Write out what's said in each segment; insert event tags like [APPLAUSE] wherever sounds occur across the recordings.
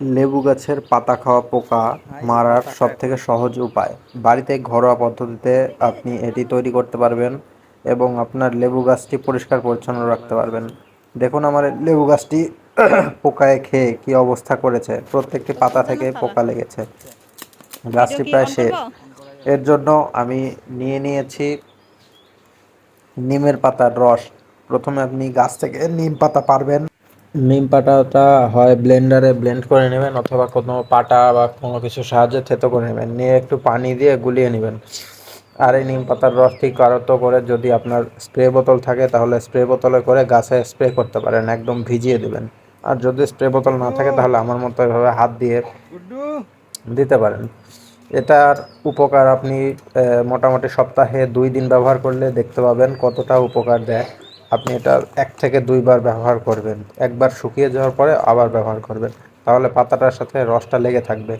লেবু গাছের পাতা খাওয়া পোকা মারার সবথেকে সহজ উপায়। বাড়িতে ঘরোয়া পদ্ধতিতে আপনি এটি তৈরি করতে পারবেন এবং আপনার লেবু গাছটি পরিষ্কার পরিচ্ছন্ন রাখতে পারবেন। দেখুন আমার লেবু গাছটি [CLEARS THROAT] পোকায় খেয়ে কি অবস্থা করেছে। প্রত্যেকটি পাতা থেকে পোকা লেগেছে। গাছটি প্রায় শেষ। এর জন্য আমি নিয়ে নিয়েছি নিমের পাতার রস। প্রথমে আপনি গাছ থেকে নিম পাতা পারবেন। নিম পাতাটা হয় ব্লেন্ডারে ব্লেন্ড করে নেবেন অথবা কোনো পাটা বা কোনো কিছু সাহায্যে থেতো করে নেবেন। নিয়ে একটু পানি দিয়ে গুলিয়ে নেবেন। আর এই নিম পাতার রসটি কারত করে যদি আপনার স্প্রে বোতল থাকে তাহলে স্প্রে বোতলে করে গাছে স্প্রে করতে পারেন, একদম ভিজিয়ে দেবেন। আর যদি স্প্রে বোতল না থাকে তাহলে আমার মতো এভাবে হাত দিয়ে দিতে পারেন। এটার উপকার আপনি মোটামুটি সপ্তাহে দুই দিন ব্যবহার করলে দেখতে পাবেন কতটা উপকার দেয়। আপনি এটা এক থেকে দুইবার ব্যবহার করবেন। একবার শুকিয়ে যাওয়ার পরে আবার ব্যবহার করবেন। তাহলে পাতাটার সাথে রসটা লেগে থাকবে।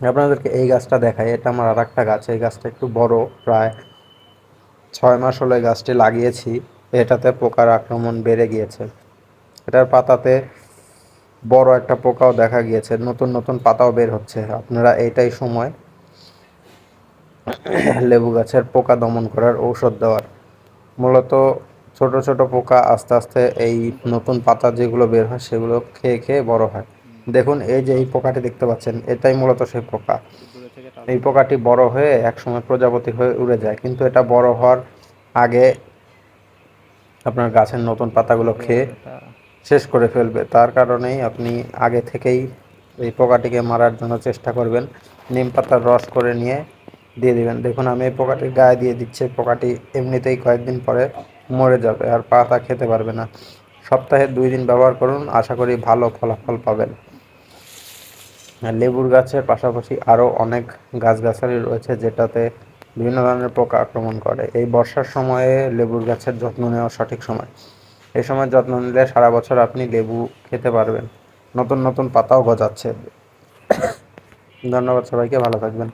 আপনাদেরকে এই গাছটা দেখাই। এটা আমার আর একটা গাছ। এই গাছটা একটু বড়, প্রায় ছয় মাস হলো গাছটি লাগিয়েছি। এটাতে পোকার আক্রমণ বেড়ে গিয়েছে। এটার পাতাতে বড় একটা পোকাও দেখা গিয়েছে। নতুন নতুন পাতাও বের হচ্ছে। আপনারা এইটাই সময় লেবু গাছের পোকা দমন করার ঔষধ দেওয়ার। মূলত ছোট ছোট পোকা আস্তে আস্তে এই নতুন পাতা যেগুলো বের হয় সেগুলো খেয়ে খেয়ে বড় হয়। দেখুন, এই যে এই পোকাটি দেখতে পাচ্ছেন, এটাই মূলত সেই পোকা। এই পোকাটি বড় হয়ে একসময় প্রজাপতি হয়ে উড়ে যায়, কিন্তু এটা বড় হওয়ার আগে আপনার গাছের নতুন পাতাগুলো খেয়ে শেষ করে ফেলবে। তার কারণেই আপনি আগে থেকেই এই পোকাটিকে মারার জন্য চেষ্টা করবেন। নিম পাতার রস করে নিয়ে দিয়ে দিবেন। দেখুন, আমি এই পোকাটির গায়ে দিয়ে দিচ্ছি। পোকাটি এমনিতেই কয়েকদিন পরে মরে যাবে আর পাতা খেতে পারবে না। সপ্তাহে দুই দিন ব্যবহার করুন। আশা করি ভালো ফলাফল পাবেন। লেবুর গাছের পাশাপাশি আরও অনেক গাছগাছালি রয়েছে যেটাতে বিভিন্ন ধরনের পোকা আক্রমণ করে। এই বর্ষার সময়ে লেবুর গাছের যত্ন নেওয়া সঠিক সময়। এই সময় যত্ন নিলে সারা বছর আপনি লেবু খেতে পারবেন। নতুন নতুন পাতাও গজাচ্ছে। ধন্যবাদ সবাইকে। ভালো থাকবেন।